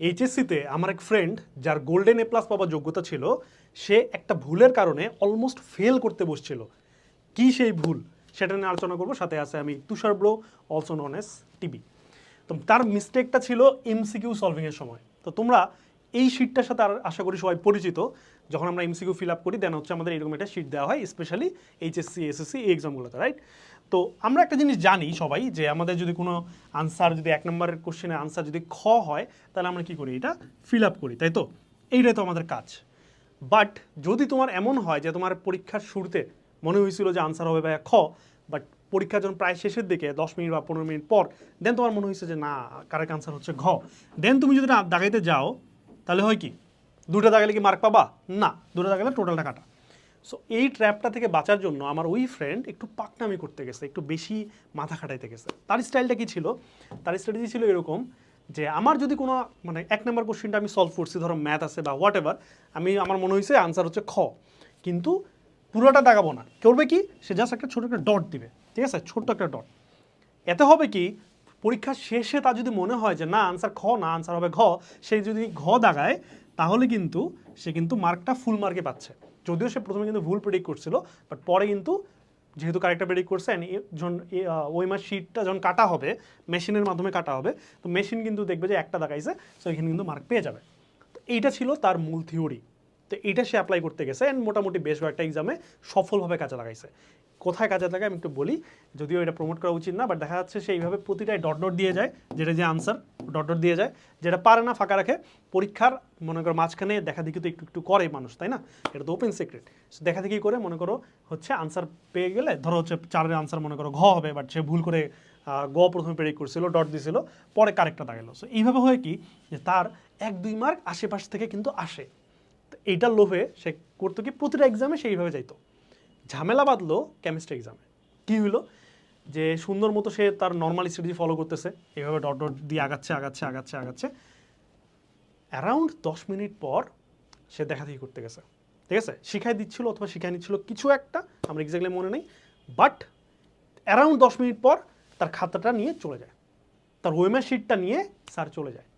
এইচএসসিতে আমার এক ফ্রেন্ড যার গোল্ডেন এ প্লাস পাওয়ার যোগ্যতা ছিল, সে একটা ভুলের কারণে অলমোস্ট ফেল করতে বসছিল। কি সেই ভুল? সেটা নিয়ে আলোচনা করব। সাথে আছে আমি তুষার ব্রো অলসো নন এস টিবি তো তার মিস্টেকটা ছিল এমসিকিউ সলভিংয়ের সময়। তো তোমরা এই শিটটার সাথে আর আশা করি সবাই পরিচিত। যখন আমরা এমসিকিউ ফিল আপ করি দেন হচ্ছে আমাদের এরকম একটা শিট দেওয়া হয় স্পেশালি এইচএসসি এসএসসি এই এক্সামগুলোতে রাইট তো আমরা একটা জিনিস জানি সবাই যে আমাদের যদি কোনো আনসার যদি এক নম্বরের কোশ্চেনের আনসার যদি খ হয়, তাহলে আমরা কি করি? এটা ফিল আপ করি, তাই তো? এইটাই তো আমাদের কাজ। বাট যদি তোমার এমন হয় যে তোমার পরীক্ষার শুরুতে মনে হয়েছিল যে আনসার হবে বা খ বাট পরীক্ষা যখন প্রায় শেষের দিকে, দশ মিনিট বা পনেরো মিনিট পর দেন তোমার মনে হয়েছে যে না কারেক্ট আনসার হচ্ছে ঘ। দেন তুমি যদি দাগাইতে যাও, তাহলে হয় কি? দুটো দাগালে কি মার্ক পাবা? না দুটো দাগালে টোটালটা কাটা সো এই ট্র্যাপটা থেকে বাঁচার জন্য আমার ওই ফ্রেন্ড একটু পাকনামি করতে গেছে, একটু বেশি মাথা খাটাইতে গেছে। তার স্টাইলটা কি ছিল? তার স্ট্র্যাটেজি ছিল এরকম যে আমার যদি কোনো মানে এক নম্বর কোশ্চেনটা আমি সলভ করছি, ধরো ম্যাথ আছে বা হোয়াট এভার আমি, আমার মনে হয়েছে আনসার হচ্ছে খ। কিন্তু পুরোটা দাগাবো না। করবে কি? সে জাস্ট একটা ছোটো একটা ডট দিবে। ঠিক আছে? ছোট্ট একটা ডট এতে হবে কি? পরীক্ষা শেষে তার যদি মনে হয় যে না আনসার খ, না আনসার হবে ঘ, সে যদি ঘ দাগায় তাহলে কিন্তু সে কিন্তু মার্কটা ফুল মার্কে পাচ্ছে। যদিও সে প্রথমে কিন্তু ভুল প্রেডিক্ট করছিল বাট পরে কিন্তু যেহেতু কারেক্টটা প্রেডিক্ট করছে এ- ওই মাস শিটটা যখন কাটা হবে মেশিনের মাধ্যমে কাটা হবে, তো মেশিন কিন্তু দেখবে যে একটা দেখাইছে সো এখানে কিন্তু মার্ক পেয়ে যাবে। তো এইটা ছিল তার মূল থিওরি তো এইটা সে অ্যাপ্লাই করতে গেছে অ্যান্ড মোটামুটি বেশ কয়েকটা এক্সামে সফলভাবে কাজে লাগাইছে। কোথায় কাজে লাগায় আমি একটু বলি, যদিও এটা প্রমোট করা উচিত না বাট দেখা যাচ্ছে সে এইভাবে প্রতিটাই ডট ডট দিয়ে যায়, যেটা যে আনসার ডট ডট দিয়ে যায়, যেটা পারে না, ফাঁকা রাখে। পরীক্ষার, মনে করো, মাঝখানে দেখা দেখি তো একটু একটু করে মানুষ, তাই না? এটা তো ওপেন সিক্রেট দেখা দেখি করে, মনে করো, হচ্ছে আনসার পেয়ে গেলে, ধরো হচ্ছে চারের আনসার মনে করো, ঘ হবে বাট সে ভুল করে গ প্রথমে প্রেডিক্ট করছিল ডট দিছিল, পরে কারেক্টটা দাঁড়াল সো এইভাবে হয় কি, যে তার এক, দুই মার্ক আশেপাশ থেকে কিন্তু আসে। এইটার লোভে সে করতো কি, প্রতিটা এক্সামে সেইভাবে যাইতো। ঝামেলা বাঁধলো কেমিস্ট্রি এক্সামে কী হলো যে সুন্দর মতো সে তার নর্মাল স্ট্র্যাটেজি ফলো করতেছে। এইভাবে ডট ডট দিয়ে আগাচ্ছে আগাচ্ছে আগাচ্ছে আগাচ্ছে। অ্যারাউন্ড দশ মিনিট পর সে দেখা দেখি করতে গেছে। ঠিক আছে? শিখাই দিচ্ছিল অথবা শিখাই নিচ্ছিল কিছু একটা, আমার এক্স্যাক্টলি মনে নেই। বাট অ্যারাউন্ড দশ মিনিট পর তার খাতাটা নিয়ে চলে যায়। তার ওয়েমার শিটটা নিয়ে স্যার চলে যায়।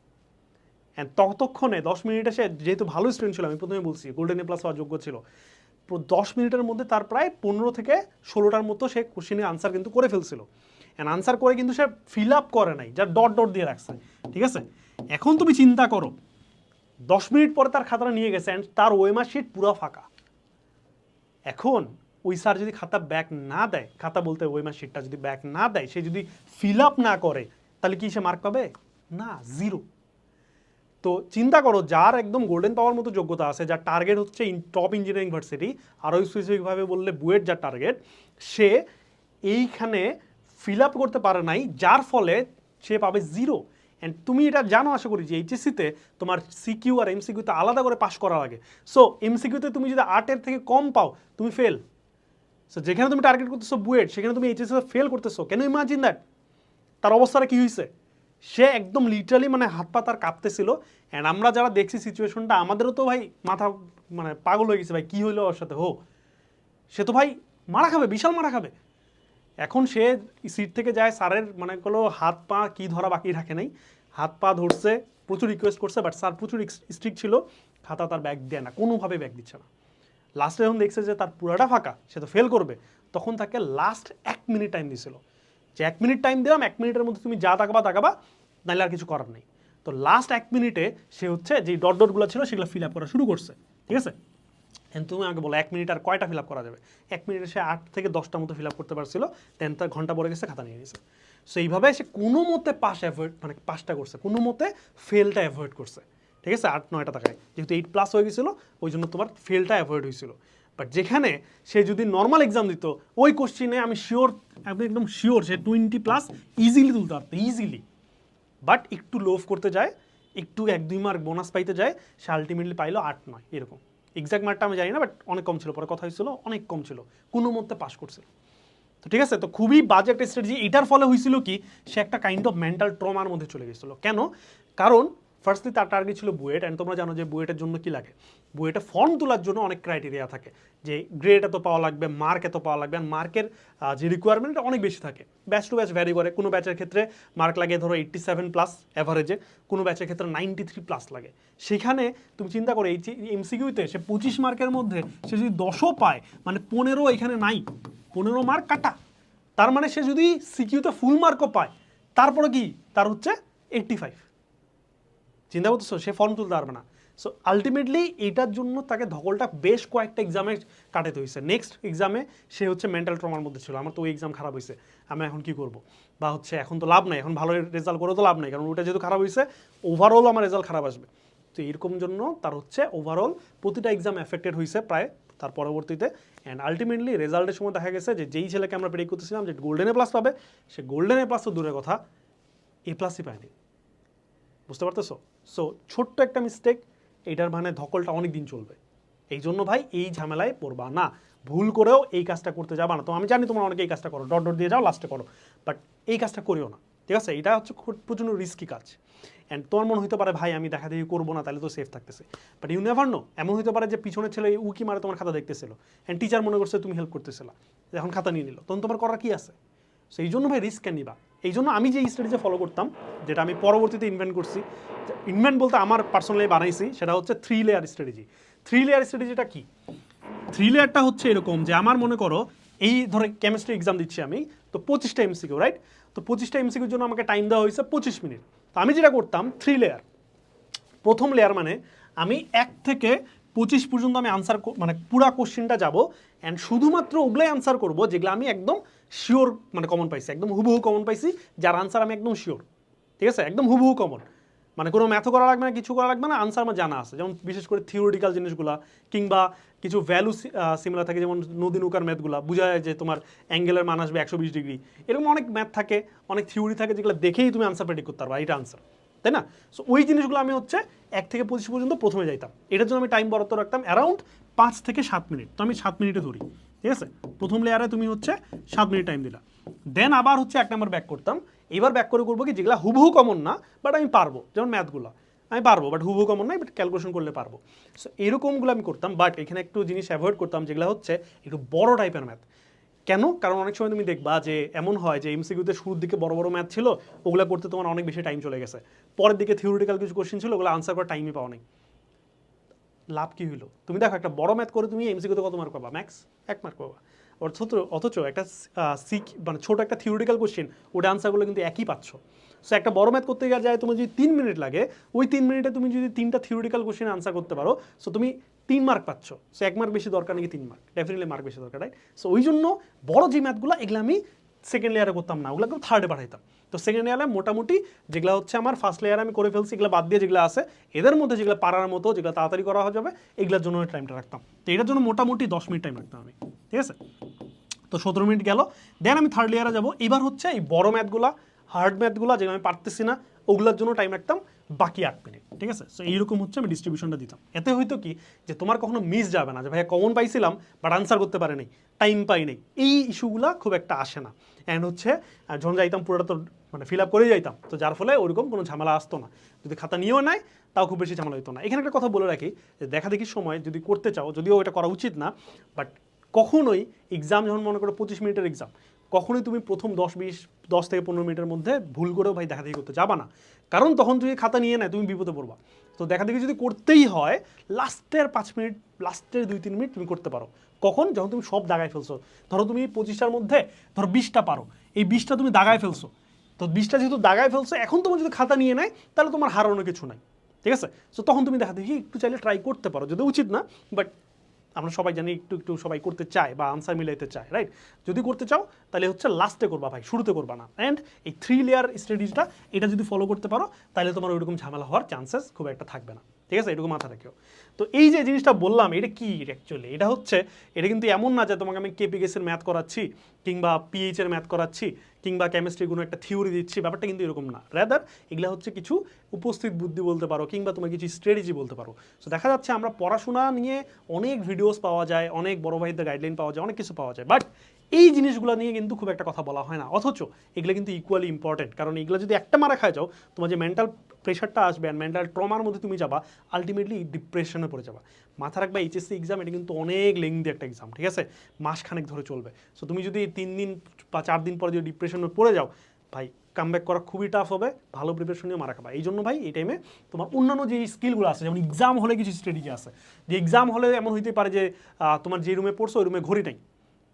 অ্যান্ড ততক্ষণে দশ মিনিটে সে যেহেতু ভালো স্টুডেন্ট ছিল, আমি প্রথমে বলছি গোল্ডেন এ প্লাস হওয়ার যোগ্য ছিল। দশ মিনিটের মধ্যে তার প্রায় পনেরো থেকে ষোলোটার মতো সে কোশ্চেনের আনসার কিন্তু করে ফেলছিল। অ্যান্ড আনসার করে কিন্তু সে ফিল আপ করে নাই, যা ডট ডট দিয়ে রাখছে, ঠিক আছে? এখন তুমি চিন্তা করো, দশ মিনিট পরে তার খাতাটা নিয়ে গেছে অ্যান্ড তার ওয়েমার শিট পুরো ফাঁকা। এখন ওই স্যার যদি খাতা ব্যাক না দেয়, খাতা বলতে ওয়েমার শিটটা যদি ব্যাক না দেয়, সে যদি ফিল আপ না করে, তাহলে কি সে মার্ক পাবে? না জিরো তো চিন্তা করো, যার একদম গোল্ডেন পাওয়ার মতো যোগ্যতা আছে, যার টার্গেট হচ্ছে টপ ইঞ্জিনিয়ারিং ভার্সিটি আরও স্পেসিফিকভাবে বললে বুয়েট যার টার্গেট সে এইখানে ফিল আপ করতে পারে নাই, যার ফলে সে পাবে জিরো অ্যান্ড তুমি এটা জানো, আশা করি, যে এইচএসসিতে তোমার সিকিউ আর এমসিকিউতে আলাদা করে পাস করা লাগে। সো এমসিকিউতে তুমি যদি আটের থেকে কম পাও, তুমি ফেল সো যেখানে তুমি টার্গেট করতেছো বুয়েট, সেখানে তুমি এইচএসসিতে ফেল করতেছো। কেন ইমাজিন দ্যাট তার অবস্থাটা কী হয়েছে সে একদম লিটারালি মানে হাত পা তার কাঁপতেছিল। অ্যান্ড আমরা যারা দেখছি সিচুয়েশনটা আমাদেরও তো ভাই মাথা মানে পাগল হয়ে গেছে ভাই, কী হইল ওর সাথে? হো সে তো ভাই মারা খাবে, বিশাল মারা খাবে। এখন সে সিট থেকে যায়, স্যারের মানে কোনো হাত পা কি ধরা বাকি রাখে নাই। হাত পা ধরছে, প্রচুর রিকোয়েস্ট করছে বাট স্যার প্রচুর স্ট্রিক্ট ছিল। খাতা তার ব্যাগ দেয় না, কোনোভাবে ব্যাগ দিচ্ছে না। লাস্টে যখন দেখছে যে তার পুরাটা ফাঁকা, সে তো ফেল করবে। তখন তাকে লাস্ট এক মিনিট টাইম দিছিল। যে এক মিনিট টাইম দিলাম, এক মিনিটের মধ্যে তুমি যা তাকাবা তাকাবা, নাহলে আর কিছু করার নেই। তো লাস্ট এক মিনিটে সে হচ্ছে যে ডট ডটগুলো ছিল, সেগুলো ফিল আপ করা শুরু করছে। ঠিক আছে? And তুমি আমাকে বলো, এক মিনিট আর কয়টা ফিল আপ করা যাবে? এক মিনিটে সে আট থেকে দশটা মতো ফিল আপ করতে পারছিল দেন তার ঘণ্টা পরে গেছে, খাতা নিয়ে নিয়েছে সো এইভাবে সে কোনো মতে পাস অ্যাভয়েড মানে পাসটা করছে, কোনো মতে ফেলটা অ্যাভয়েড করছে। ঠিক আছে? আট, নয়টা টাকায় যেহেতু এইট প্লাস হয়ে গেছিল, ওই জন্য তোমার ফেলটা অ্যাভয়েড হয়েছিল। বাট যেখানে সে যদি নর্মাল এক্সাম দিত, ওই কোশ্চিনে আমি শিওর আমি একদম শিওর সে টোয়েন্টি প্লাস ইজিলি তুলতে পারতো ইজিলি বাট একটু লোভ করতে যায়, একটু এক, দুই মার্ক বোনাস পাইতে যায়, সে আলটিমেটলি পাইলো আট, নয়, এরকম। এক্সাক্ট মার্কটা আমি জানি না বাট অনেক কম ছিল, পরে কথা হয়েছিল, অনেক কম ছিল। কোনো মধ্যে পাস করছিল তো ঠিক আছে, তো খুবই বাজে একটা স্ট্র্যাটেজি এটার ফলে হয়েছিল কি, সে একটা কাইন্ড অফ মেন্টাল ট্রমার মধ্যে চলে গেছিল। কেন? কারণ ফার্স্টলি তার টার্গেট ছিল বুয়েট অ্যান্ড তোমরা জানো যে বুয়েটের জন্য কি লাগে? বুয়েটে ফর্ম তোলার জন্য অনেক ক্রাইটেরিয়া থাকে। যে গ্রেড এত পাওয়া লাগবে মার্ক এত পাওয়া লাগবে আর মার্কের যে রিকোয়ারমেন্ট অনেক বেশি থাকে। ব্যাচ টু ব্যাচ ভ্যারি করে। কোনো ব্যাচের ক্ষেত্রে মার্ক লাগে ধরো এইট্টি সেভেন প্লাস অ্যাভারেজে কোনো ব্যাচের ক্ষেত্রে নাইনটি থ্রি প্লাস লাগে। সেখানে তুমি চিন্তা করো, এই এমসিকিউতে সে পঁচিশ মার্কের মধ্যে সে যদি দশও পায় মানে পনেরো এখানে নাই। পনেরো মার্ক কাটা। তার মানে সে যদি সিকিউতে ফুল মার্কও পায়, তারপরে কি? তার হচ্ছে এইট্টি ফাইভ চিন্তা করতেছো সে ফর্ম তুলতে পারবে না। সো আলটিমেটলি এটার জন্য তাকে ধকলটা বেশ কয়েকটা এক্সামে কাটাতে হয়েছে। নেক্সট এক্সামে সে হচ্ছে মেন্টাল ট্রমার মধ্যে ছিল। আমার তো ওই এক্সাম খারাপ হয়েছে। আমি এখন কি করব? বা হচ্ছে এখন তো লাভ নাই। এখন ভালো রেজাল্ট করে তো লাভ নাই। কারণ ওটা যেহেতু খারাপ হয়েছে ওভারঅল আমার রেজাল্ট খারাপ আসবে। তো এরকম জন্য তার হচ্ছে ওভারঅল প্রতিটা এক্সাম এফেক্টেড হয়েছে প্রায় তার পরবর্তীতে। অ্যান্ড আলটিমেটলি রেজাল্টের সময় দেখা গেছে যে যেই ছেলেকে আমরা প্রেডিক্ট করতেছিলাম যে গোল্ডেন এ প্লাস পাবে, সে গোল্ডেন এ প্লাস তো দূরের কথা এ প্লাসই পায়নি। বুঝতে পারতেছো? সো ছোট্ট একটা মিস্টেক এটার মানে ধকলটা অনেক দিন চলবে। এই জন্য ভাই, এই ঝামেলায় পড়বা না। ভুল করেও এই কাজটা করতে যাবা না। তো আমি জানি তোমরা অনেকে এই কাজটা করো, ডট ডট দিয়ে যাও লাস্টে করো। বাট এই কাজটা করিও না। ঠিক আছে? এটা হচ্ছে প্রচণ্ড রিস্কি কাজ। অ্যান্ড তোমার মনে হতে পারে, ভাই, আমি দেখা দেখি করব না, তাহলে তো সেফ থাকতেছে। বাট ইউ নেভার নো এমন হতে পারে যে পিছনের ছেলে উকি মারে তোমার খাতা দেখতেছিল। অ্যান্ড টিচার মনে করছে, তুমি হেল্প করতেছিলা। এখন খাতা নিয়ে নিল। তখন তোমার করার কি আছে? সেই জন্য ভাই রিস্ক নিবা। এই জন্য আমি যে স্ট্র্যাটেজি ফলো করতাম, যেটা আমি পরবর্তীতে ইনভেন্ট করছি ইনভেন্ট বলতে আমার পার্সোনালি বানাইছি, সেটা হচ্ছে three layer strategy three layer স্ট্র্যাটেজিটা কি? থ্রি লেয়ারটা হচ্ছে এরকম যে আমার মনে করো, এই ধরে কেমিস্ট্রি এক্সাম দিচ্ছি আমি, তো পঁচিশটা এমসিকিউ রাইট তো পঁচিশটা এমসিকিউর জন্য আমাকে টাইম দেওয়া হয়েছে পঁচিশ মিনিট। তো আমি যেটা করতাম থ্রি লেয়ার প্রথম লেয়ার মানে আমি এক থেকে পঁচিশ পর্যন্ত আমি আনসার মানে পুরা কোশ্চেনটা যাব অ্যান্ড শুধুমাত্র ওগুলাই আনসার করব, যেগুলো আমি একদম শিওর মানে কমন পাইছি, একদম হুবহু কমন পাইছি, যার আনসার আমি একদম শিওর ঠিক আছে? একদম হুবহু কমন মানে কোনো ম্যাথও করা লাগবে না, কিছু করা লাগবে না আনসার আমার জানা আছে। যেমন বিশেষ করে থিওরিটিক্যাল জিনিসগুলা, কিংবা কিছু ভ্যালু সিমিলার থাকে, যেমন নদী নৌকার ম্যাথগুলা বোঝা যায় যে তোমার অ্যাঙ্গেলের মান আসবে একশো বিশ ডিগ্রি এরকম অনেক ম্যাথ থাকে, অনেক থিওরি থাকে, যেগুলো দেখেই তুমি আনসার প্রেডিক্ট করতে পারবা এটা আনসার তাই না? সো ওই জিনিসগুলো আমি হচ্ছে এক থেকে পঁচিশ পর্যন্ত প্রথমে যাইতাম। এটার জন্য আমি টাইম বরাদ্দ রাখতাম অ্যারাউন্ড পাঁচ থেকে সাত মিনিট তো আমি সাত মিনিটে ধরি, ঠিক আছে? প্রথম লেয়ারে তুমি হচ্ছে সাত মিনিট টাইম দিলা। দেন আবার হচ্ছে এক নাম্বার ব্যাক করতাম। এবার ব্যাক করে করব কি? যেগুলো হুবহু কমন না বাট আমি পারব, যেমন ম্যাথগুলো আমি পারব বাট হুবহু কমন নাই বাট ক্যালকুলেশন করলে পারব। সো এরকমগুলো আমি করতাম বাট এখানে একটু জিনিস অ্যাভয়েড করতাম, যেগুলো হচ্ছে একটু বড় টাইপের ম্যাথ কেন? কারণ অনেক সময় তুমি দেখবা যে, এমন হয় যে এমসিকিউতে শুরুর দিকে বড় বড় ম্যাথ ছিল, ওগুলো করতে তোমার অনেক বেশি টাইম চলে গেছে। পরের দিকে থিওরিটিক্যাল কিছু কোশ্চেন ছিল, ওগুলো আনসার করার টাইমই পাওয়া নেই লাভ কী হলো? তুমি দেখো, একটা বড় ম্যাথ করে তুমি এমসিকিউতে কত মার্ক পাবা? ম্যাক্স এক মার্ক পাবা। অথচ অথচ একটা সিক মানে ছোটো একটা থিওরিটিক্যাল কোশ্চেন ওটা আনসারগুলো কিন্তু একই পাচ্ছ। সো একটা বড় ম্যাথ করতে গেলে যায়, তোমার যদি তিন মিনিট লাগে, ওই তিন মিনিটে তুমি যদি তিনটা থিওরিটিক্যাল কোশ্চেন আনসার করতে পারো সো তুমি তিন মার্ক পাচ্ছ। সো এক মার্ক বেশি দরকার নাকি তিন মার্ক ডেফিনেটলি মার্ক বেশি দরকার রাইট সো ওই জন্য বড় যে ম্যাথগুলো এগুলো আমি সেকেন্ড লেয়ারে করতাম না, ওগুলো থার্ডে পাঠাইতাম। তো সেকেন্ড লেয়ারে মোটামুটি যেগুলো হচ্ছে আমার ফার্স্ট লেয়ারে আমি করে ফেলছি, এগুলো বাদ দিয়ে যেগুলো আছে, এদের মধ্যে যেগুলো পারার মতো, যেগুলো তাড়াতাড়ি করা যাবে, এগুলোর জন্য টাইমটা রাখতাম। তো এটার জন্য মোটামুটি দশ মিনিট টাইম রাখতাম আমি, ঠিক আছে? তো সতেরো মিনিট গেল দেন আমি থার্ড লেয়ারে যাব। এবার হচ্ছে এই বড় ম্যাথগুলা হার্ড ম্যাথগুলো যেগুলো আমি পারতেছি না, ওগুলোর জন্য টাইম রাখতাম। বাকি আট মিনিট, ঠিক আছে? সো এইরকম হচ্ছে আমি ডিস্ট্রিবিউশনটা দিতাম। এতে হয়তো কি যে তোমার কখনো মিস যাবে না যে, ভাইয়া কমন পাইছিলাম বাট আনসার করতে পারে নাই টাইম পাই নাই। এই ইস্যুগুলো খুব একটা আসে না। অ্যান্ড হচ্ছে যখন যাইতাম, পুরোটা তো মানে ফিল আপ করেই যাইতাম। তো যার ফলে ওরকম কোনো ঝামেলা আসতো না। যদি খাতা নিয়েও নেয়, তাও খুব বেশি ঝামেলা হতো না। এখানে একটা কথা বলে রাখি, যে দেখা দেখির সময় যদি করতে চাও, যদিও এটা করা উচিত না বাট কখনোই এক্সাম যখন মনে করো পঁচিশ মিনিটের এক্সাম কখনোই তুমি প্রথম দশ বিশ, দশ থেকে পনেরো মিনিটের মধ্যে ভুল করেও ভাই দেখা দেখি করতে যাবা না। কারণ তখন তুমি খাতা নিয়ে নেয়, তুমি বিপদে পড়বা। তো দেখা দেখি যদি করতেই হয়, লাস্টের পাঁচ মিনিট, লাস্টের দুই তিন মিনিট তুমি করতে পারো। কখন? যখন তুমি সব দাগায় ফেলছো। ধরো তুমি পঁচিশটার মধ্যে ধরো বিশটা পারো। এই বিশটা তুমি দাগায় ফেলছো। তো বিশটা যেহেতু দাগায় ফেলছো, এখন তোমার যদি খাতা নিয়ে নেয়, তাহলে তোমার হারানো কিছু নাই। ঠিক আছে? সো তখন তুমি দেখা দেখি একটু চাইলে ট্রাই করতে পারো। যদি উচিত না বাট আমরা সবাই জানি একটু একটু সবাই করতে চায় বা আনসার মিলাইতে চায় রাইট যদি করতে চাও, তাহলে হচ্ছে লাস্টে করবা ভাই, শুরুতে করবা না। অ্যান্ড এই থ্রি লেয়ার স্ট্র্যাটেজিটা এটা যদি ফলো করতে পারো, তাহলে তোমার ওইরকম ঝামেলা হওয়ার চান্সেস খুব একটা থাকবে না। ঠিক আছে? এটুকু মাথা রাখিও। তো এই যে জিনিসটা বললাম, এটা কি অ্যাকচুয়ালি এটা হচ্ছে, এটা কিন্তু এমন না যে তোমাকে আমি কেপিকেসের ম্যাথ করাচ্ছি, কিংবা পিএইচ এর ম্যাথ করাচ্ছি, কিংবা কেমিস্ট্রির কোনো একটা থিওরি দিচ্ছি, ব্যাপারটা কিন্তু এরকম না। রেদার এগুলো হচ্ছে কিছু উপস্থিত বুদ্ধি বলতে পারো, কিংবা তোমার কিছু স্ট্র্যাটেজি বলতে পারো। সো দেখা যাচ্ছে আমরা পড়াশোনা নিয়ে অনেক ভিডিওস পাওয়া যায়, অনেক বড় ভাইদের গাইডলাইন পাওয়া যায়, অনেক কিছু পাওয়া যায় বাট এই জিনিসগুলো নিয়ে কিন্তু খুব একটা কথা বলা হয় না। অথচ এগুলো কিন্তু ইকুয়ালি ইম্পর্টেন্ট কারণ এগুলো যদি একটা মারা খায় যাও, তোমার যে মেন্টাল প্রেশারটা আসবে আর মেন্টাল ট্রমার মধ্যে তুমি যাবা আলটিমেটলি ডিপ্রেশনে পড়ে যাবা। মাথা রাখবা এইচএসসি এক্সাম এটা কিন্তু অনেক লেংদি একটা এক্সাম ঠিক আছে? মাসখানেক ধরে চলবে। সো তুমি যদি তিন দিন বা চার দিন পরে যদি ডিপ্রেশনে পড়ে যাও, ভাই কামব্যাক করা খুবই টাফ হবে, ভালো প্রিপারেশন নিয়ে মারা খাবা। এই জন্য ভাই, এই টাইমে তোমার অন্যান্য যে স্কিলগুলো আছে, যেমন এক্সাম হলে কিছু স্ট্র্যাটেজি আছে। যে এক্সাম হলে এমন হইতে পারে যে তোমার যে রুমে পড়ছো, ওই রুমে ঘড়ি নেই।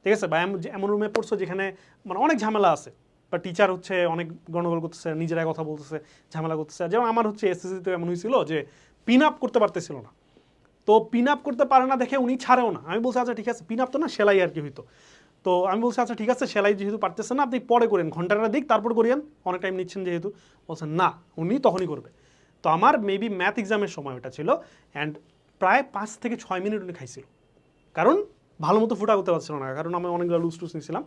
ঠিক আছে? বা এমন- রুমে পড়ছো যেখানে মানে অনেক ঝামেলা আছে। বা টিচার হচ্ছে অনেক গণ্ডগোল করতেছে, নিজেরাই কথা বলতেছে, ঝামেলা করতেছে। যেমন আমার হচ্ছে এসএসসিতে এমন হয়েছিল যে পিন আপ করতে পারতেছিল না। তো পিন আপ করতে পারে না দেখে উনি ছাড়েও না। আমি বলছি আচ্ছা ঠিক আছে পিন আপ তো না, সেলাই আর কি হইতো। তো আমি বলছি আচ্ছা ঠিক আছে, সেলাই যেহেতু পারতেছে না, আপনি পরে করেন। ঘন্টাটা দিক, তারপর করিয়েন। অনেক টাইম নিচ্ছেন যেহেতু। বলছেন না, উনি তখনই করবে। তো আমার মেবি ম্যাথ এক্সামের সময় ওটা ছিল অ্যান্ড প্রায় পাঁচ থেকে ছয় মিনিট উনি খাইছিল। কারণ ভালো মতো ফুটা করতে পারছিল না, কারণ আমি অনেকগুলো লুজ টুস নিয়েছিলাম।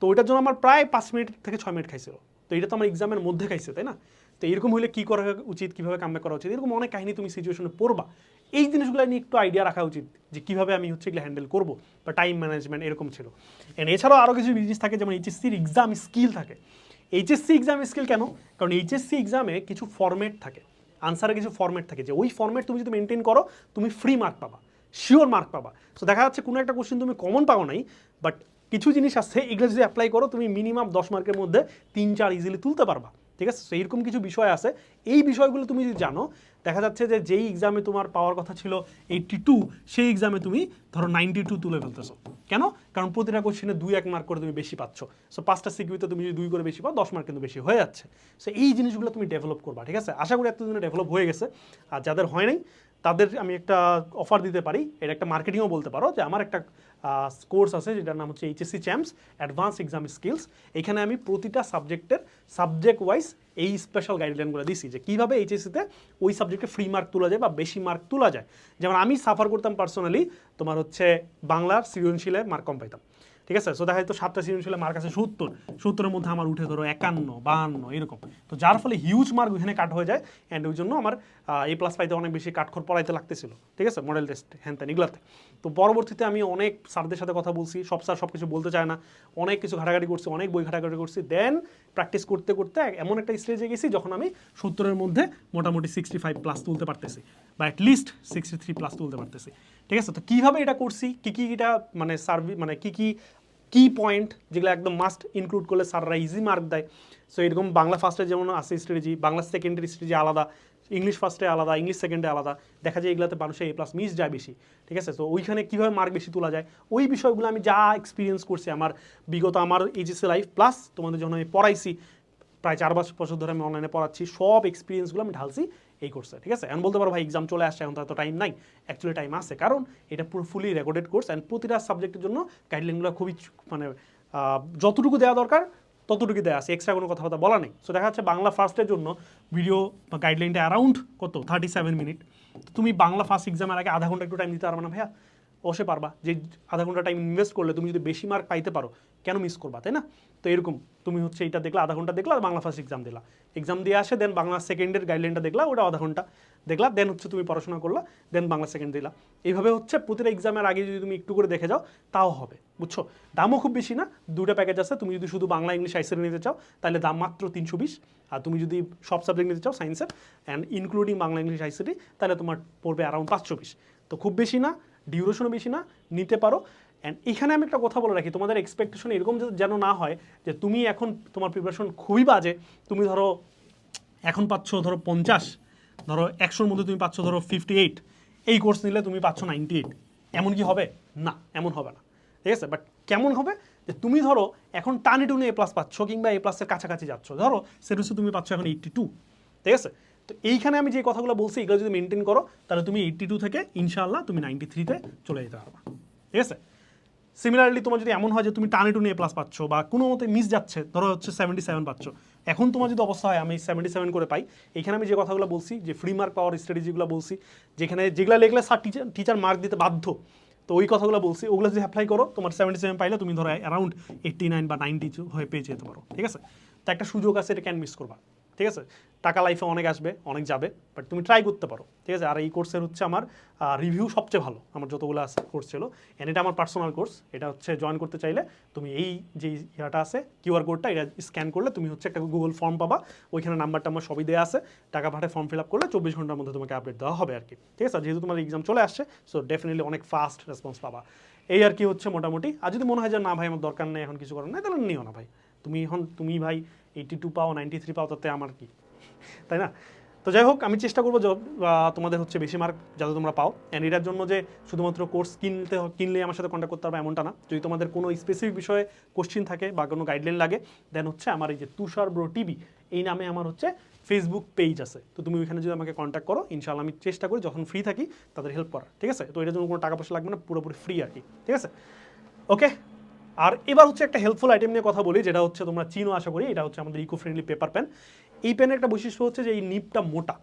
তো ওইটার জন্য আমার প্রায় পাঁচ মিনিট থেকে ছয় মিনিট খাইছিল। তো এটা তো আমার এক্সামের মধ্যে খাইছে, তাই না? তো এরকম হলে কী করা উচিত, কীভাবে কামব্যাক করা উচিত? এরকম অনেক কাহিনী তুমি সিচুয়েশনে পড়বা। এই জিনিসগুলো নিয়ে একটু আইডিয়া রাখা উচিত যে কীভাবে আমি হচ্ছে এগুলো হ্যান্ডেল করব বা টাইম ম্যানেজমেন্ট এরকম ছিল। এন্ড এছাড়াও আরও কিছু জিনিস থাকে, যেমন এইচএসসির এক্সাম স্কিল থাকে। এইচএসসি এক্সাম স্কিল কেন? কারণ এইচএসসি এক্সামে কিছু ফরম্যাট থাকে। আনসারে কিছু ফরম্যাট থাকে যে ওই ফরম্যাট তুমি যদি মেনটেন করো, তুমি ফ্রি মার্ক পাবা। শিওর মার্ক পাবা। সো দেখা যাচ্ছে কোনো একটা কোশ্চেন তুমি কমন পাও নাই বাট কিছু জিনিস আছে, এগুলো যদি অ্যাপ্লাই করো, তুমি মিনিমাম দশ মার্কের মধ্যে তিন, চার ইজিলি তুলতে পারবা। ঠিক আছে? তো এইরকম কিছু বিষয় আছে। এই বিষয়গুলো তুমি যদি জানো, দেখা যাচ্ছে যে যেই এক্সামে তোমার পাওয়ার কথা ছিল এইটটি টু সেই এক্সামে তুমি ধরো নাইনটি টু তুলে ফেলতেছো। কেন? কারণ প্রতিটা কোশ্চেনে দুই, এক মার্ক করে তুমি বেশি পাচ্ছ। সো পাঁচটা সিকিউরিতে তুমি যদি দুই করে বেশি পাও, দশ মার্ক কিন্তু বেশি হয়ে যাচ্ছে। সো এই জিনিসগুলো তুমি ডেভেলপ করবা। ঠিক আছে? আশা করি এতদিনে ডেভেলপ হয়ে গেছে। আর যাদের হয় নাই তাদের আমি একটা অফার দিতে পারি। এটা একটা মার্কেটিংও বলতে পারো যে আমার একটা কোর্স আছে যেটার নাম হচ্ছে HSC champs advance exam skills এখানে আমি প্রতিটা সাবজেক্টের সাবজেক্ট ওয়াইজ এই স্পেশাল গাইডলাইনগুলো দিছি যে কীভাবে এইচএসসিতে ওই সাবজেক্টে ফ্রি মার্ক তোলা যায় বা বেশি মার্ক তোলা যায়। যেমন আমি সাফার করতাম পার্সোনালি তোমার হচ্ছে বাংলার সৃজনশীলে মার্ক কম পাইতাম। ঠিক আছে? সো দেখা যেত সাতটা সৃজনশীলে মার্ক আছে সত্তর। সত্তরের মধ্যে আমার উঠে ধরো একান্ন, বাহান্ন, এরকম। তো যার ফলে হিউজ মার্ক ওইখানে কাট হয়ে যায়। অ্যান্ড ওই জন্য আমার এই প্লাস পাইতে অনেক বেশি কাঠখর পড়াইতে লাগতেছিল। ঠিক আছে? মডেল টেস্ট হ্যান ত্যান এগুলাতে। তো পরবর্তীতে আমি অনেক স্যারদের সাথে কথা বলছি, সব স্যার সব কিছু বলতে চায় না। অনেক কিছু ঘাটাঘাটি করছি, অনেক বই ঘাটাঘাটি করছি। দেন প্র্যাকটিস করতে করতে এমন একটা স্টেজে গেছি যখন আমি সত্তরের মধ্যে মোটামুটি সিক্সটি ফাইভ প্লাস তুলতে পারতেছি। বা অ্যাটলিস্ট সিক্সটি থ্রি প্লাস তুলতে পারতেছি। ঠিক আছে? তো কীভাবে এটা করছি? কী কী এটা মানে সার্ভি মানে কী কী, কি পয়েন্ট যেগুলো একদম মাস্ট ইনক্লুড করলে স্যাররা ইজি মার্ক দেয়? সো এরকম বাংলা ফার্স্টে যেমন আছে স্ট্র্যাটেজি বাংলা সেকেন্ডের স্ট্র্যাটেজি আলাদা। ইংলিশ ফার্স্টে আলাদা ইংলিশ সেকেন্ডে আলাদা। দেখা যায় এগুলোতে মানুষের এ প্লাস মিস যায় বেশি। ঠিক আছে? তো ওইখানে কীভাবে মার্ক বেশি তোলা যায়? ওই বিষয়গুলো আমি যা এক্সপিরিয়েন্স করছি, আমার বিগত আমার এইচএসসি লাইফ প্লাস তোমাদের যখন আমি পড়াইছি, প্রায় চার পাঁচ বছর ধরে আমি অনলাইনে পড়াচ্ছি, সব এক্সপিরিয়েন্সগুলো আমি ঢালছি এই কোর্সে ঠিক আছে? এখন বলতে পারো ভাই এক্সাম চলে আসছে, এখন তো এত টাইম নাই। অ্যাকচুয়ালি টাইম আছে, কারণ এটা পুরো ফুলি রেকর্ডেড কোর্স অ্যান্ড প্রতিটা সাবজেক্টের জন্য গাইডলাইনগুলো খুবই মানে যতটুকু দেওয়া দরকার ততটুকু দেওয়া আছে এক্সট্রা কোনো কথাবার্তা বলা নেই। সো দেখা যাচ্ছে বাংলা ফার্স্টের জন্য ভিডিও বা গাইডলাইনটা অ্যারাউন্ড কত? থার্টি সেভেন মিনিট তুমি বাংলা ফার্স্ট এক্সামের আগে আধা ঘণ্টা একটু টাইম দিতে পারবে না ভাইয়া? অবশ্যই পারবা। যে আধা ঘণ্টা টাইম ইনভেস্ট করলে তুমি যদি বেশি মার্ক পাইতে পারো, কেন মিস করবা, তাই না? তো এরকম, তুমি হচ্ছে এটা দেখলা, আধা ঘণ্টা দেখলা, বাংলা ফার্স্ট এক্সাম দিলা। এক্সাম দিয়ে আসে দেন বাংলা সেকেন্ডের গাইডলাইনটা দেখলা, ওটা আধা ঘণ্টা দেখলা দেন হচ্ছে তুমি পড়াশোনা করলা দেন বাংলা সেকেন্ড দিলা। এইভাবে হচ্ছে প্রতিটা এক্সামের আগে যদি তুমি একটু করে দেখে যাও, তাও হবে, বুঝছ? দামও খুব বেশি না দুটো প্যাকেজ আছে, তুমি যদি শুধু বাংলা, ইংলিশ আইসিআর নিতে চাও, তাহলে দাম মাত্র তিনশো বিশ। আর তুমি যদি সব সাবজেক্ট নিতে চাও সায়েন্সের and including Bangla, English ICT তাহলে তোমার পড়বে অ্যারাউন্ড পাঁচশো বিশ। তো খুব বেশি না ডিউরেশনও বেশি না, নিতে পারো। অ্যান্ড এখানে আমি একটা কথা বলে রাখি, তোমাদের এক্সপেকটেশন এরকম যেন না হয় যে তুমি এখন তোমার প্রিপারেশন খুবই বাজে, তুমি ধরো এখন পাচ্ছ ধরো পঞ্চাশ, ধরো একশোর মধ্যে তুমি পাচ্ছ ধরো ফিফটি এইট এই কোর্স নিলে তুমি পাচ্ছ নাইনটি এইট এমন কি হবে? না, এমন হবে না। ঠিক আছে? বাট কেমন হবে? যে তুমি ধরো এখন টানি টুনে এ প্লাস পাচ্ছ কিংবা এ প্লাসের কাছাকাছি যাচ্ছ। ধরো, সেটা হচ্ছে তুমি পাচ্ছ এখন এইটটি টু ঠিক আছে? তো এইখানে আমি যে কথাগুলো বলছি, এগুলো যদি মেনটেন করো, তাহলে তুমি এইটটি টু থেকে ইনশাআল্লাহ তুমি নাইনটি থ্রিতে চলে যেতে পারবা। ঠিক আছে? সিমিলারলি তোমার যদি এমন হয় যে তুমি টানে টুনে এ প্লাস পাচ্ছ বা কোনো মতে মিস যাচ্ছে, ধরো হচ্ছে সেভেন্টি সেভেন পাচ্ছ, এখন তোমার যদি অবস্থা হয়, আমি সেভেন্টি সেভেন করে পাই এখানে আমি যে কথাগুলো বলছি, যে ফ্রি মার্ক পাওয়ার স্ট্র্যাটেজিগুলো বলছি, যেখানে যেগুলো লিখলে স্যার টিচার টিচার মার্ক দিতে বাধ্য, তো ওই কথাগুলো বলছি, ওগুলো যদি অ্যাপ্লাই করো, তোমার সেভেন্টি সেভেন পাইলে তুমি ধরো অ্যারাউন্ড এইট্টি নাইন বা নাইনটি হয়ে পেয়ে যেতে পারো। ঠিক আছে? তো একটা সুযোগ আছে, এটা ক্যান মিস করবা। ঠিক আছে? টাকা লাইফে অনেক আসবে, অনেক যাবে বাট তুমি ট্রাই করতে পারো, ঠিক আছে? আর এই কোর্সের হচ্ছে আমার রিভিউ সবচেয়ে ভালো, আমার যতগুলো আছে কোর্স ছিল অ্যান্ড এটা আমার পার্সোনাল কোর্স এটা হচ্ছে জয়েন করতে চাইলে তুমি এই যে ইয়াটা আছে কিউআর কোডটা এটা স্ক্যান করলে তুমি হচ্ছে একটা গুগল ফর্ম পাবা, ওইখানে নাম্বারটা আমার সবই দেওয়া আছে, টাকা পাঠায় ফর্ম ফিল আপ করলে চব্বিশ ঘণ্টার মধ্যে তোমাকে আপডেট দেওয়া হবে আর কি ঠিক আছে? যেহেতু তোমার এক্সাম চলে আসছে সো ডেফিনেটলি অনেক ফাস্ট রেসপন্স পাবা। এই আর কি হচ্ছে মোটামুটি, আর যদি মনে হয় যে না ভাই, আমার দরকার নেই, এখন কিছু করার নেই, তাহলে নিও না ভাই। তুমি এখন, তুমি ভাই এইটি টু পাও নাইনটি থ্রি পাও, তাতে আমার কি? তাই না? তো যাই হোক, আমি চেষ্টা করব তোমাদের হচ্ছে বেশি মার্ক যাতে তোমরা পাও। অ্যান্ড এটার জন্য যে শুধুমাত্র কোর্স কিনতে কিনলে আমার সাথে কন্ট্যাক্ট করতে পারবে এমনটা না। যদি তোমাদের কোনো স্পেসিফিক বিষয়ে কোশ্চিন থাকে বা কোনো গাইডলাইন লাগে দেন হচ্ছে আমার এই যে তুষার ব্রো টিভি এই নামে আমার হচ্ছে ফেসবুক পেজ আছে। তো তুমি ওইখানে যদি আমাকে কন্ট্যাক্ট করো ইনশাল্লাহ আমি চেষ্টা করি যখন ফ্রি থাকি, তাদের হেল্প করার। ঠিক আছে? তো এটার জন্য কোনো টাকা পয়সা লাগবে না, পুরোপুরি ফ্রি আর কি। ঠিক আছে? ওকে আর এবার হচ্ছে একটা হেল্পফুল আইটেম নিয়ে কথা বলি, যেটা হচ্ছে তোমরা চিনো আশা করি, এটা হচ্ছে আমাদের ইকো ফ্রেন্ডলি পেপার পেন এই পেনের একটা বৈশিষ্ট্য হচ্ছে যে এই নিপটা মোটা,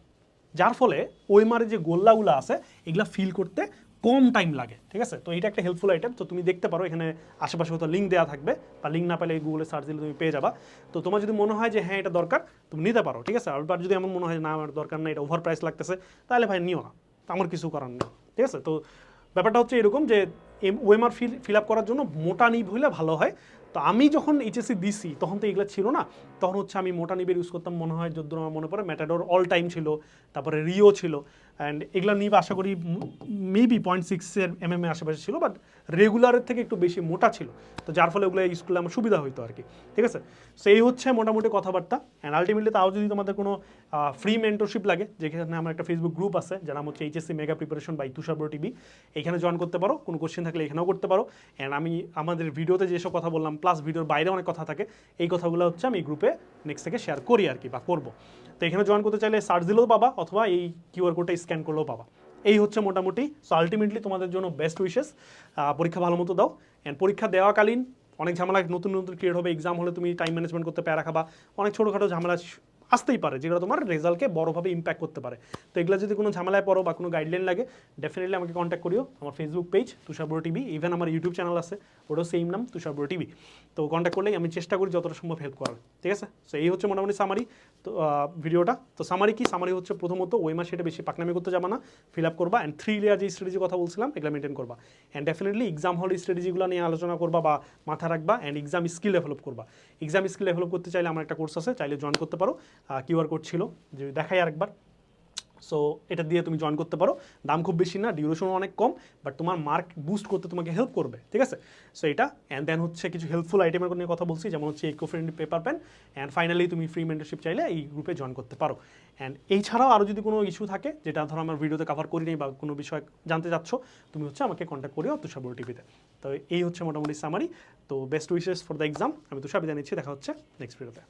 যার ফলে ওই মারে যে গোল্লাগুলো আছে, এগুলো ফিল করতে কম টাইম লাগে, ঠিক আছে? তো এটা একটা হেল্পফুল আইটেম তো তুমি দেখতে পারো, এখানে আশেপাশে হয়তো লিঙ্ক দেওয়া থাকবে, বা লিঙ্ক না পেলে গুগলে সার্চ দিলে তুমি পেয়ে যাবা। তো তোমার যদি মনে হয় যে হ্যাঁ এটা দরকার, তুমি নিতে পারো, ঠিক আছে? আর যদি এমন মনে হয় না, আমার দরকার না, এটা ওভার প্রাইস লাগতেছে, তাহলে ভাই নিও না আমার কিছু করার নেই, ঠিক আছে? তো ব্যাপারটা হচ্ছে এরকম যে ওয়েমার ফিল ফিল আপ করার জন্য মোটা নিব হইলে ভালো হয়। তো আমি যখন এইচএসসি দিছি, তখন তো এগুলো ছিল না। তখন হচ্ছে আমি মোটা নিবের ইউজ করতাম, মনে হয় যদ্দূর আমার মনে পড়ে ম্যাটাডোর অল টাইম ছিল, তারপরে রিও ছিল। অ্যান্ড এগুলো নিব আশা করি মেবি পয়েন্ট সিক্সের এম এম আশেপাশে ছিল বাট রেগুলারের থেকে একটু বেশি মোটা ছিল। তো যার ফলে ওগুলো করলে আমার সুবিধা হইতো আর কি ঠিক আছে? সো এই হচ্ছে মোটামুটি কথাবার্তা। অ্যান্ড আলটিমেটলি তাও যদি তোমাদের কোনো ফ্রি মেন্টরশিপ লাগে, যেখানে আমার একটা ফেসবুক গ্রুপ আছে, যার নাম হচ্ছে HSC mega preparation by Tushar TV এখানে জয়েন করতে পারো। কোনো কোশ্চেন থাকলে এখানেও করতে পারো। অ্যান্ড আমি আমাদের ভিডিওতে যেসব কথা বললাম প্লাস ভিডিওর বাইরে অনেক কথা থাকে, এই কথাগুলো হচ্ছে আমি গ্রুপে নেক্সট থেকে শেয়ার করি আর কি বা করব। তো এখানে জয়েন করতে চাইলে সার্চ দিলেও পাবা, অথবা এই কিউআর কোডটা স্ক্যান করলেও পাবা। এই হচ্ছে মোটামুটি। সো আলটিমেটলি তোমাদের জন্য বেস্ট উইশেস পরীক্ষা ভালো মতো দাও। অ্যান্ড পরীক্ষা দেওয়াকালীন অনেক ঝামেলা, নতুন নতুন ক্রিয়েট হবে এক্সাম হলে তুমি টাইম ম্যানেজমেন্ট করতে প্যারা খাবা। অনেক ছোটোখাটো ঝামেলা আসতেই পারে, যেগুলো তোমার রেজাল্টকে বড়োভাবে ইম্প্যাক্ট করতে পারে। তো এগুলো যদি কোনো ঝামেলায় পড়ো বা কোনো গাইডলাইন লাগে ডেফিনেটলি আমাকে কন্ট্যাক্ট করিও। আমার ফেসবুক পেজ তুষার তুষারবড় টিভি ইভেন আমার ইউটিউব চ্যানেল আছে ওটাও সেম নাম তুষারবড় টিভি তো কন্ট্যাক্ট করলেই আমি চেষ্টা করি যতটা সম্ভব হেল্প করার, ঠিক আছে? সো এই হচ্ছে মোটামুটি সামারি তো ভিডিওটা তো সামারি কি? সামারি হচ্ছে প্রথমত, ওই মাসে এটা বেশি পাকনামি করতে যাবা না ফিল আপ করবা অ্যান্ড থ্রি লেয়ার যে স্ট্র্যাটেজির কথা বলছিলাম, এগুলো মেনটেন করবা। অ্যান্ড ডেফিনেটলি এক্সাম হল স্ট্র্যাটেজিগুলো নিয়ে আলোচনা করবা বা মাথা রাখবা অ্যান্ড এক্সাম স্কিল ডেভেলপ করবা। এক্সাম স্কিল ডেভেলপ করতে চাইলে আমার একটা কোর্স আছে, চাইলে জয়েন করতে পারো। কিউআর কোড ছিল, যে দেখাই আরেকবার। সো এটা দিয়ে তুমি জয়েন করতে পারো। দাম খুব বেশি না ডিউরেশনও অনেক কম বাট তোমার মার্ক বুস্ট করতে তোমাকে হেল্প করবে, ঠিক আছে? সো এটা অ্যান্ড দেন হচ্ছে কিছু হেল্পফুল আইটেমের নিয়ে কথা বলছি, যেমন হচ্ছে eco friendly paper pen and finally তুমি ফ্রি মেন্টারশিপ চাইলে এই গ্রুপে জয়েন করতে পারো। অ্যান্ড এই ছাড়াও আরও যদি কোনো ইস্যু থাকে, যেটা ধরো আমার ভিডিওতে কভার করিনি বা কোনো বিষয় জানতে চাচ্ছ, তুমি হচ্ছে আমাকে কন্ট্যাক্ট করিও তুষার টিভিতে তো। এই হচ্ছে মোটামুটি সামারি তো best wishes for the exam আমি তুষার বিদায় নিচ্ছি, দেখা হচ্ছে নেক্সট ভিডিওতে